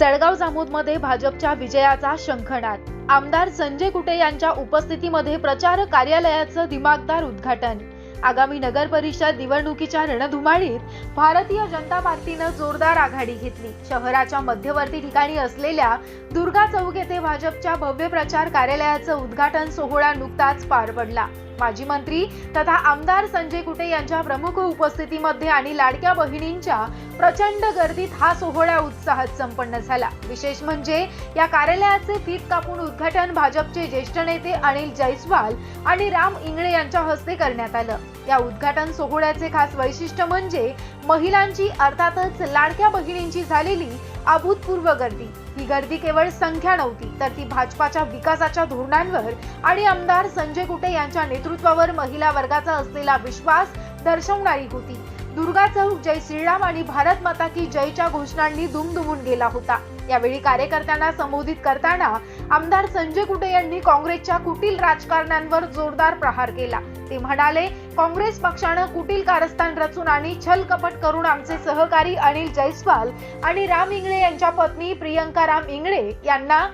जळगाव जामोदमध्ये भाजपच्या विजयाचा शंखनाद. आमदार संजय कुटे यांच्या उपस्थितीमध्ये प्रचार कार्यालयाचं दिमागदार उद्घाटन. आगामी नगर परिषद निवडणुकीच्या रणधुमाळीत भारतीय जनता पार्टीनं जोरदार आघाडी घेतली. शहराच्या मध्यवर्ती ठिकाणी असलेल्या दुर्गा चौक येथे भाजपच्या भव्य प्रचार कार्यालयाचं उद्घाटन सोहळा नुकताच पार पडला. माजी मंत्री तथा आमदार संजय कुटे यांच्या प्रमुख उपस्थितीमध्ये आणि लाडक्या बहिणींच्या प्रचंड गर्दीत हा सोहळा उत्साहात संपन्न झाला. विशेष म्हणजे या कार्यालयाचे फीत कापून उद्घाटन भाजपचे ज्येष्ठ नेते अनिल जैस्वाल आणि राम इंगळे यांच्या हस्ते करण्यात आलं. या उद्घाटन सोहळ्याचे खास वैशिष्ट्य म्हणजे महिलांची अर्थातच लाडक्या बहिणींची झालेली अभूतपूर्व गर्दी. ही गर्दी केवळ संख्या नव्हती तर ती भाजपाच्या विकासाच्या धोरणांवर आणि आमदार संजय कुटे यांच्या नेतृत्वावर महिला वर्गाचा असलेला विश्वास दर्शवणारी होती. दुर्गा चौक जय श्रीराम आणि भारत माता की जयच्या घोषणांनी दुमदुमून गेला होता. यावेळी कार्यकर्त्यांना संबोधित करताना आमदार संजय कुटे यांनी काँग्रेसच्या कुटील राजकारण्यांवर जोरदार प्रहार केला. ते म्हणाले काँग्रेस पक्षानं कुटील कारस्थान रचून आणि छल कपट करून आमचे सहकारी अनिल जैस्वाल आणि राम इंगळे यांच्या पत्नी प्रियंका राम इंगळे यांना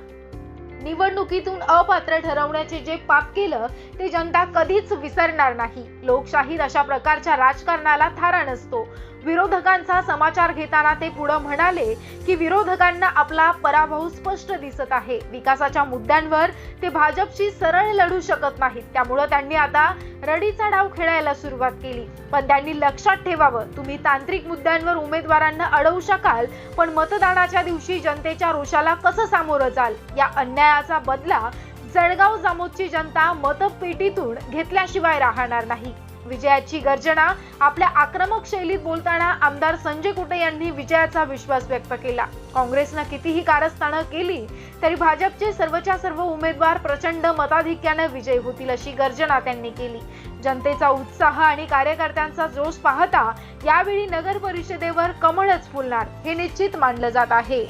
निवडणुकीतून अपात्र ठरवण्याचे जे पाप केलं ते जनता कधीच विसरणार नाही. लोकशाहीत अशा प्रकारच्या राजकारणाला थारा नसतो. विरोधकांचा समाचार घेताना ते पुढे म्हणाले की विरोधकांना आपला पराभव स्पष्ट दिसत आहे. विकासाच्या मुद्द्यांवर ते भाजपशी सरळ लढू शकत नाहीत. त्यामुळं त्यांनी आता रडीचा डाव खेळायला सुरुवात केली. पण त्यांनी लक्षात ठेवावं तुम्ही तांत्रिक मुद्द्यांवर उमेदवारांना अडवू शकाल पण मतदानाच्या दिवशी जनतेच्या रोषाला कसं सामोरं जाल? या अन्यायाचा बदला जळगाव जामोदची जनता मतपेटीतून घेतल्याशिवाय राहणार नाही. विजयाची गर्जना आपल्या आक्रमक शैलीत बोलताना आमदार संजय कुटे यांनी विजयाचा विश्वास व्यक्त केला. काँग्रेसनं कितीही कारस्थानं केली तरी भाजपचे सर्वच्या सर्व उमेदवार प्रचंड मताधिक्यानं विजयी होतील अशी गर्जना त्यांनी केली. जनतेचा उत्साह आणि कार्यकर्त्यांचा जोश पाहता यावेळी नगर परिषदेवर कमळच फुलणार हे निश्चित मानलं जात आहे.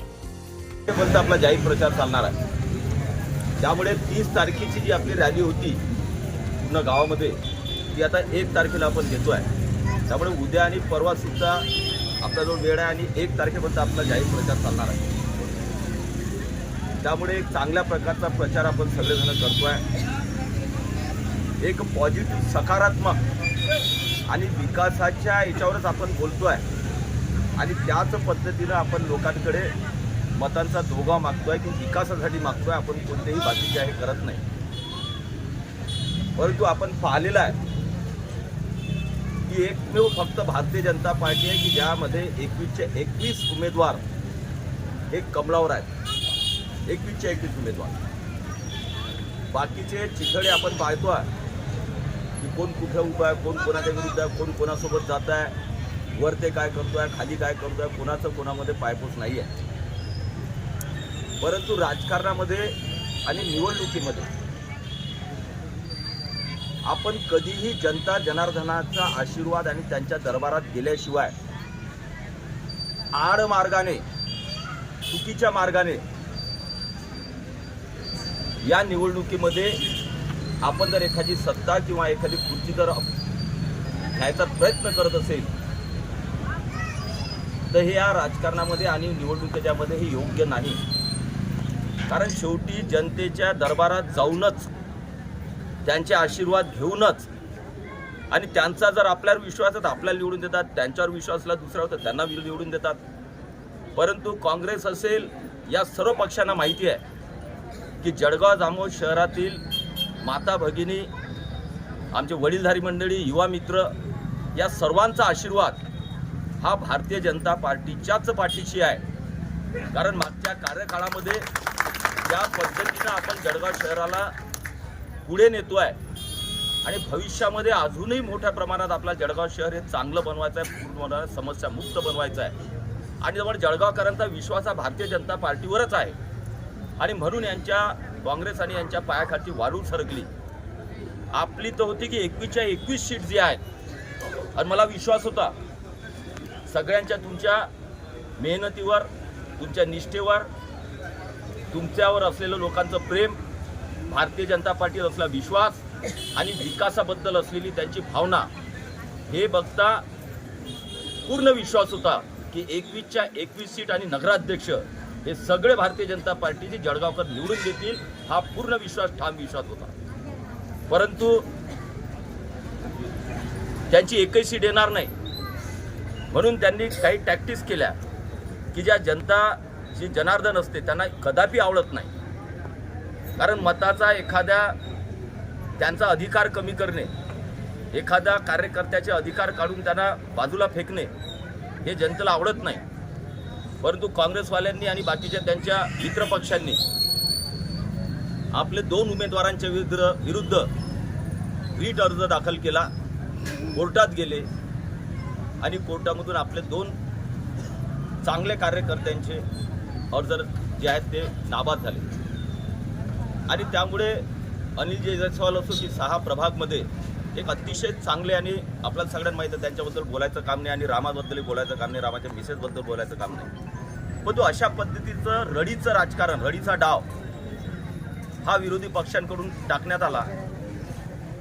आपला जाहीर प्रचार चालणार आहे. त्यामुळे तीस तारखेची जी आपली रॅली होती पूर्ण गावामध्ये जी आता एक तारखेला आपण घेतो आहे त्यामुळे उद्या आणि परवासुद्धा आपला जो वेळ आहे आणि एक तारखेपर्यंत आपला जाहीर प्रचार चालणार आहे. त्यामुळे एक चांगल्या प्रकारचा प्रचार आपण सगळेजण करतो आहे एक पॉझिटिव्ह सकारात्मक आणि विकासाच्या याच्यावरच आपण बोलतो आहे आणि त्याच पद्धतीनं आपण लोकांकडे मतांचा दोघा आहे की विकासासाठी मागतो आहे आपण कोणतेही बाकीचे हे करत नाही. परंतु आपण पाहिलेलं आहे ही एकमेव फक्त भारतीय जनता पार्टी आहे की ज्यामध्ये एकवीसचे एकवीस उमेदवार हे कमळावर आहेत. एकवीसचे एकवीस उमेदवार. बाकीचे चिखडे आपण पाहतो आहे की कोण कुठे उभं आहे कोण कोणाच्या विरुद्ध आहे कोण कोणासोबत जात आहे वर ते काय करतोय खाली काय करतोय कोणाचं कोणामध्ये पायपोस नाही आहे परंतु राजकारणामध्ये आणि निवडणुकीमध्ये आपण कधीही जनता जनार्दनाचा आशीर्वाद आणि त्यांच्या दरबारात गेल्याशिवाय आड मार्गाने चुकीच्या मार्गाने या निवडणुकीमध्ये आपण जर एखादी सत्ता किंवा एखादी खुर्ची जर घ्यायचा प्रयत्न करत असेल तर हे या राजकारणामध्ये आणि निवडणुकीच्यामध्ये हे योग्य नाही. कारण शेवटी जनतेच्या दरबारात जाऊनच त्यांचे आशीर्वाद घेऊनच आणि त्यांचा जर आपल्यावर विश्वास आहे तर आपल्याला निवडून देतात. त्यांच्यावर विश्वास असला दुसरा होता त्यांना निवडून देतात. परंतु काँग्रेस असेल या सर्व पक्षांना माहिती आहे की जळगाव जामोद शहरातील माता भगिनी आमचे वडीलधारी मंडळी युवा मित्र या सर्वांचा आशीर्वाद हा भारतीय जनता पार्टीच्याच पाठीशी आहे. कारण मागच्या कार्यकाळामध्ये ज्या पद्धतीनं आपण जळगाव शहराला पुढे नेतो आहे आणि भविष्यामध्ये अजूनही मोठ्या प्रमाणात आपला जळगाव शहर हे चांगलं बनवायचं आहे पूर्ण समस्या मुक्त बनवायचं आहे आणि त्यामुळे जळगावकरांचा विश्वास हा भारतीय जनता पार्टीवरच आहे. आणि म्हणून यांच्या काँग्रेस आणि यांच्या पायाखालची वाळू सरकली. आपली तर होती की एकवीसच्या एकवीस सीट जी आहेत. आणि मला विश्वास होता सगळ्यांच्या तुमच्या मेहनतीवर तुमच्या निष्ठेवर तुमच्यावर असलेलं लोकांचं प्रेम भारतीय जनता पार्टीवर असला विश्वास आणि विकासाबद्दल असलेली त्यांची भावना हे बघता पूर्ण विश्वास होता की एकवीसच्या एकवीस सीट आणि नगराध्यक्ष हे सगळे भारतीय जनता पार्टीचे जळगावकर निवडून देतील हा पूर्ण विश्वास ठाम विश्वास होता. परंतु त्यांची एकही सीट येणार नाही. म्हणून त्यांनी काही टॅक्टिस केल्या की ज्या जनता जी जनार्दन असते त्यांना कदापि आवडत नाही. कारण मताचा एखाद्या त्यांचा अधिकार कमी करणे एखाद्या कार्यकर्त्याचे अधिकार काढून त्यांना बाजूला फेकणे हे जनतेला आवडत नाही. परंतु काँग्रेसवाल्यांनी आणि बाकीच्या त्यांच्या मित्र पक्षांनी आपले दोन उमेदवारांच्या विरुद्ध विरुद्ध रीट अर्ज दाखल केला कोर्टात गेले आणि कोर्टामधून आपले दोन चांगले कार्यकर्त्यांचे अर्ज जे आहेत ते नाबाद झाले. आणि त्यामुळे अनिल जयस्वाल असो की सहा प्रभागमध्ये एक अतिशय चांगले आणि आपल्याला सगळ्यांना माहीत आहे त्यांच्याबद्दल बोलायचं काम नाही आणि रामाबद्दलही बोलायचं काम नाही रामाच्या मिसेसबद्दल बोलायचं काम नाही. पण तो अशा पद्धतीचं रडीचं राजकारण रडीचा डाव हा विरोधी पक्षांकडून टाकण्यात आला.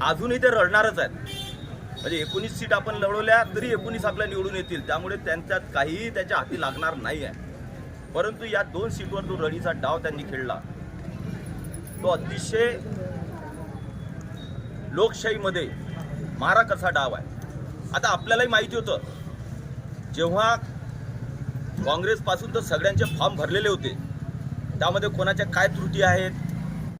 अजूनही ते रडणारच आहेत. म्हणजे एकोणीस सीट आपण लढवल्या तरी एकोणीस आपल्या निवडून येतील. त्यामुळे त्यांच्यात काहीही त्याच्या हाती लागणार नाही आहे परंतु या दोन सीटवर जो रडीचा डाव त्यांनी खेळला तो अतिशय लोकशाहीमध्ये मारा कसा डाव आहे. आता आपल्यालाही माहिती होतं जेव्हा काँग्रेसपासून तर सगळ्यांचे फॉर्म भरलेले होते त्यामध्ये कोणाच्या काय त्रुटी आहेत